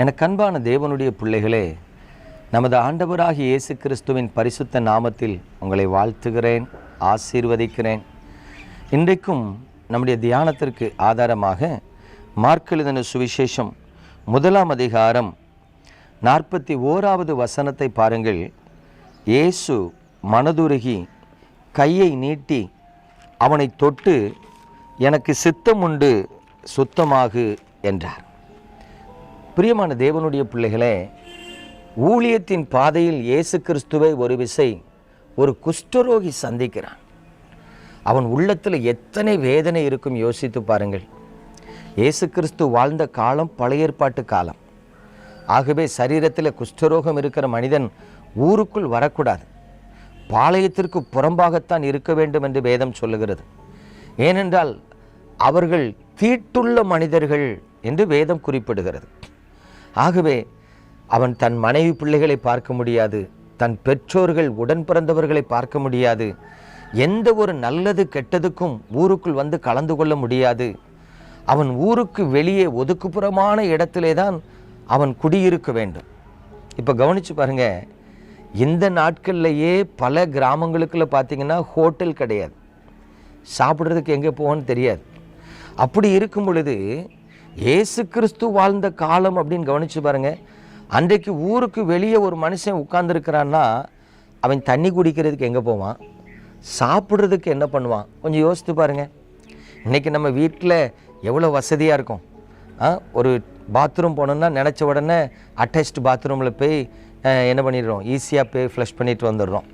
எனக்கு அன்பான தேவனுடைய பிள்ளைகளே நமது ஆண்டவராகிய இயேசு கிறிஸ்துவின் பரிசுத்த நாமத்தில் உங்களை வாழ்த்துகிறேன் ஆசீர்வதிக்கிறேன். இன்றைக்கும் நம்முடைய தியானத்திற்கு ஆதாரமாக மார்க்கெழுதன சுவிசேஷம் முதலாம் அதிகாரம் நாற்பத்தி ஓராவது வசனத்தை பாருங்கள். இயேசு மனதுருகி கையை நீட்டி அவனை தொட்டு எனக்கு சித்தம் உண்டு சுத்தமாகு என்றார். பிரியமான தேவனுடைய பிள்ளைகளே ஊழியத்தின் பாதையில் இயேசு கிறிஸ்துவை ஒரு விசை ஒரு குஷ்டரோகி சந்திக்கிறான். அவன் உள்ளத்தில் எத்தனை வேதனை இருக்கும் யோசித்து பாருங்கள். இயேசு கிறிஸ்து வாழ்ந்த காலம் பழைய ஏற்பாட்டு காலம். ஆகவே சரீரத்தில் குஷ்டரோகம் இருக்கிற மனிதன் ஊருக்குள் வரக்கூடாது. பாளையத்திற்கு புறம்பாகத்தான் இருக்க வேண்டும் என்று வேதம் சொல்லுகிறது. ஏனென்றால் அவர்கள் தீட்டுள்ள மனிதர்கள் என்று வேதம் குறிப்பிடுகிறது. ஆகவே அவன் தன் மனைவி பிள்ளைகளை பார்க்க முடியாது தன் பெற்றோர்கள் உடன் பிறந்தவர்களை பார்க்க முடியாது எந்த ஒரு நல்லது கெட்டதுக்கும் ஊருக்குள் வந்து கலந்து கொள்ள முடியாது. அவன் ஊருக்கு வெளியே ஒதுக்குப்புறமான இடத்திலே தான் அவன் குடியிருக்க வேண்டும். இப்போ கவனிச்சு பாருங்க இந்த நாட்கள்லையே பல கிராமங்களுக்குள்ள பார்த்தீங்கன்னா ஹோட்டல் கிடையாது. சாப்பிட்றதுக்கு எங்கே போவோன்னு தெரியாது. அப்படி இருக்கும் பொழுது இயேசு கிறிஸ்து வாழ்ந்த காலம் அப்படின்னு கவனித்து பாருங்க. அன்றைக்கு ஊருக்கு வெளியே ஒரு மனுஷன் உட்காந்துருக்கிறான்னா அவன் தண்ணி குடிக்கிறதுக்கு எங்கே போவான்? சாப்பிட்றதுக்கு என்ன பண்ணுவான்? கொஞ்சம் யோசித்து பாருங்கள் இன்றைக்கி நம்ம வீட்டில் எவ்வளோ வசதியாக இருக்கும்? ஆ ஒரு பாத்ரூம் போனோம்னா நினச்ச உடனே அட்டாச்டு பாத்ரூமில் போய் என்ன பண்ணிடுறோம்? ஈஸியாக போய் ஃப்ளஷ் பண்ணிட்டு வந்துடுறோம்.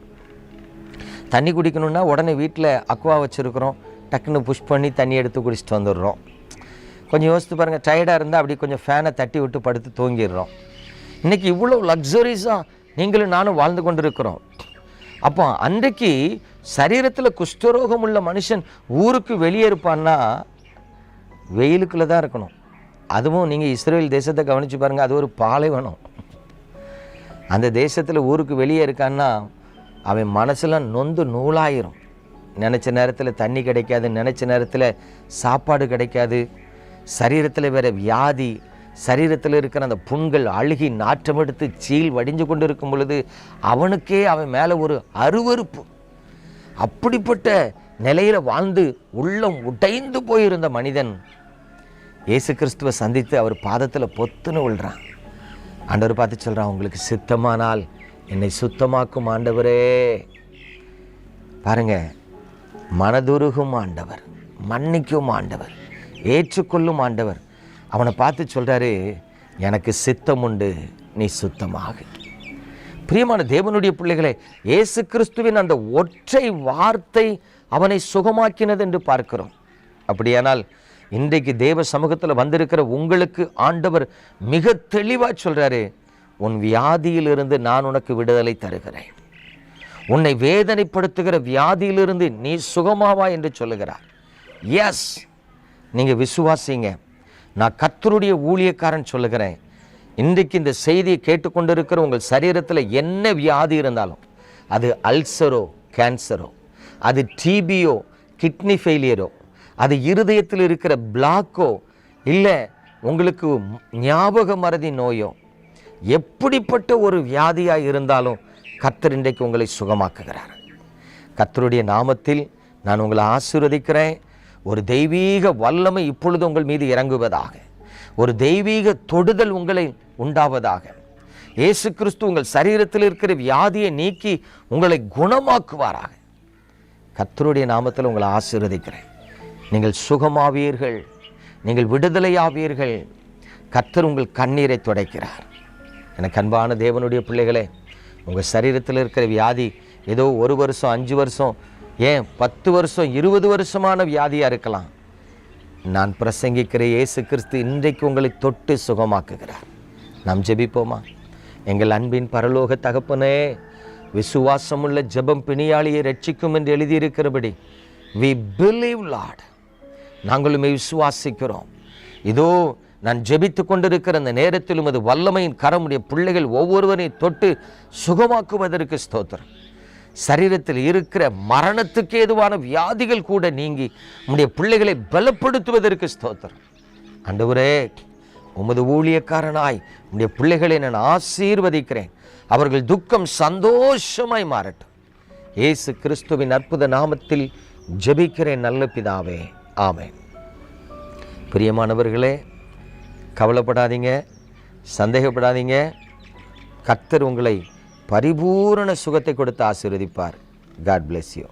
தண்ணி குடிக்கணும்னா உடனே வீட்டில் அக்வா வச்சுருக்குறோம். டக்குன்னு புஷ் பண்ணி தண்ணி எடுத்து குடிச்சிட்டு வந்துடுறோம். கொஞ்சம் யோசித்து பாருங்கள் டயர்டாக இருந்தால் அப்படி கொஞ்சம் ஃபேனை தட்டி விட்டு படுத்து தூங்கிடுறோம். இன்றைக்கி இவ்வளோ லக்ஸரிஸாக நீங்களும் நானும் வாழ்ந்து கொண்டிருக்கிறோம். அப்போ அன்றைக்கு சரீரத்தில் குஷ்டரோகம் உள்ள மனுஷன் ஊருக்கு வெளியே இருப்பான்னா வெயிலுக்குள்ளே தான் இருக்கணும். அதுவும் நீங்கள் இஸ்ரேல் தேசத்தை கவனித்து பாருங்கள் அது ஒரு பாலைவனம். அந்த தேசத்தில் ஊருக்கு வெளியே இருக்கான்னா அவன் மனசில் நொந்து நூலாயிரும். நினச்ச நேரத்தில் தண்ணி கிடைக்காது நினச்ச நேரத்தில் சாப்பாடு கிடைக்காது. சரீரத்தில் வேற வியாதி சரீரத்தில் இருக்கிற அந்த புண்கள் அழுகி நாற்றமெடுத்து சீல் வடிஞ்சு கொண்டு இருக்கும் பொழுது அவனுக்கே அவன் மேலே ஒரு அருவருப்பு. அப்படிப்பட்ட நிலையில் வாழ்ந்து உள்ளம் உடைந்து போயிருந்த மனிதன் இயேசு கிறிஸ்துவை சந்தித்து அவர் பாதத்தில் பொத்துன்னு விழுறான். ஆண்டவர் பார்த்து சொல்கிறான் உங்களுக்கு சித்தமானால் என்னை சுத்தமாக்கும் ஆண்டவரே. பாருங்க மனதுருகும் ஆண்டவர் மன்னிக்கும் ஆண்டவர். ஏற்றுக்கொள்ளும் ஆண்டவர். அவனை பார்த்து சொல்கிறாரு எனக்கு சித்தம் உண்டு நீ சுத்தமாக பிரியமான தேவனுடைய பிள்ளைகளே இயேசு கிறிஸ்துவின் அந்த ஒற்றை வார்த்தை அவனை சுகமாக்கினது என்று பார்க்கிறோம். அப்படியானால் இன்றைக்கு தேவ சமூகத்தில் வந்திருக்கிற உங்களுக்கு ஆண்டவர் மிக தெளிவாக சொல்கிறாரு உன் வியாதியிலிருந்து நான் உனக்கு விடுதலை தருகிறேன். உன்னை வேதனைப்படுத்துகிற வியாதியிலிருந்து நீ சுகமாவா? என்று சொல்லுகிறார். எஸ் நீங்கள் விசுவாசிங்க. நான் கத்தருடைய ஊழியக்காரன் சொல்லுகிறேன். இன்றைக்கு இந்த செய்தியை கேட்டுக்கொண்டிருக்கிற உங்கள் சரீரத்தில் என்ன வியாதி இருந்தாலும் அது அல்சரோ கேன்சரோ அது டிபியோ கிட்னி ஃபெயிலியரோ அது இருதயத்தில் இருக்கிற பிளாக்கோ இல்லை உங்களுக்கு ஞாபக மறதி நோயோ எப்படிப்பட்ட ஒரு வியாதியாக இருந்தாலும் கத்தர் இன்றைக்கு உங்களை சுகமாக்குகிறார். கத்தருடைய நாமத்தில் நான் உங்களை ஆசீர்வதிக்கிறேன். ஒரு தெய்வீக வல்லமை இப்பொழுது உங்கள் மீது இறங்குவதாக ஒரு தெய்வீக தொடுதல் உங்களை உண்டாவதாக. இயேசு கிறிஸ்து உங்கள் சரீரத்தில் இருக்கிற வியாதியை நீக்கி உங்களை குணமாக்குவாராக. கர்த்தருடைய நாமத்தில் உங்களை ஆசீர்வதிக்கிறேன். நீங்கள் சுகமாவீர்கள் நீங்கள் விடுதலையாவீர்கள். கர்த்தர் உங்கள் கண்ணீரை துடைக்கிறார். எனக்கு அன்பான தேவனுடைய பிள்ளைகளே உங்கள் சரீரத்தில் இருக்கிற வியாதி ஏதோ ஒரு வருஷம் அஞ்சு வருஷம் ஏன் பத்து வருஷம் இருபது வருஷமான வியாதியாக இருக்கலாம். நான் பிரசங்கிக்கிற இயேசு கிறிஸ்து இன்றைக்கு உங்களை தொட்டு சுகமாக்குகிறார். நாம் ஜெபிப்போமா? எங்கள் அன்பின் பரலோக தகப்பனே விசுவாசமுள்ள ஜெபம் பிணியாளியை ரட்சிக்கும் என்று எழுதியிருக்கிறபடி வி பிலீவ் லார்ட் நாங்களுமே விசுவாசிக்கிறோம். இதோ நான் ஜெபித்து கொண்டிருக்கிற அந்த நேரத்திலும் அது வல்லமையின் கரமுடைய பிள்ளைகள் ஒவ்வொருவரையும் தொட்டு சுகமாக்குவதற்கு ஸ்தோத்திரம். சரீரத்தில் இருக்கிற மரணத்துக்கு ஏதுவான வியாதிகள் கூட நீங்கி உன்னுடைய பிள்ளைகளை பலப்படுத்துவதற்கு ஸ்தோத்திரம். அண்டவரே உமது ஊழியக்காரனாய் உம்முடைய பிள்ளைகளை நான் ஆசீர்வதிக்கிறேன். அவர்கள் துக்கம் சந்தோஷமாய் மாறட்டும். இயேசு கிறிஸ்துவின் அற்புத நாமத்தில் ஜெபிக்கிறேன் நல்ல பிதாவே. ஆமென். பிரியமானவர்களே கவலைப்படாதீங்க சந்தேகப்படாதீங்க. கத்தர் உங்களை பரிபூரண சுகத்தை கொடுத்து ஆசீர்வதிப்பார். God bless you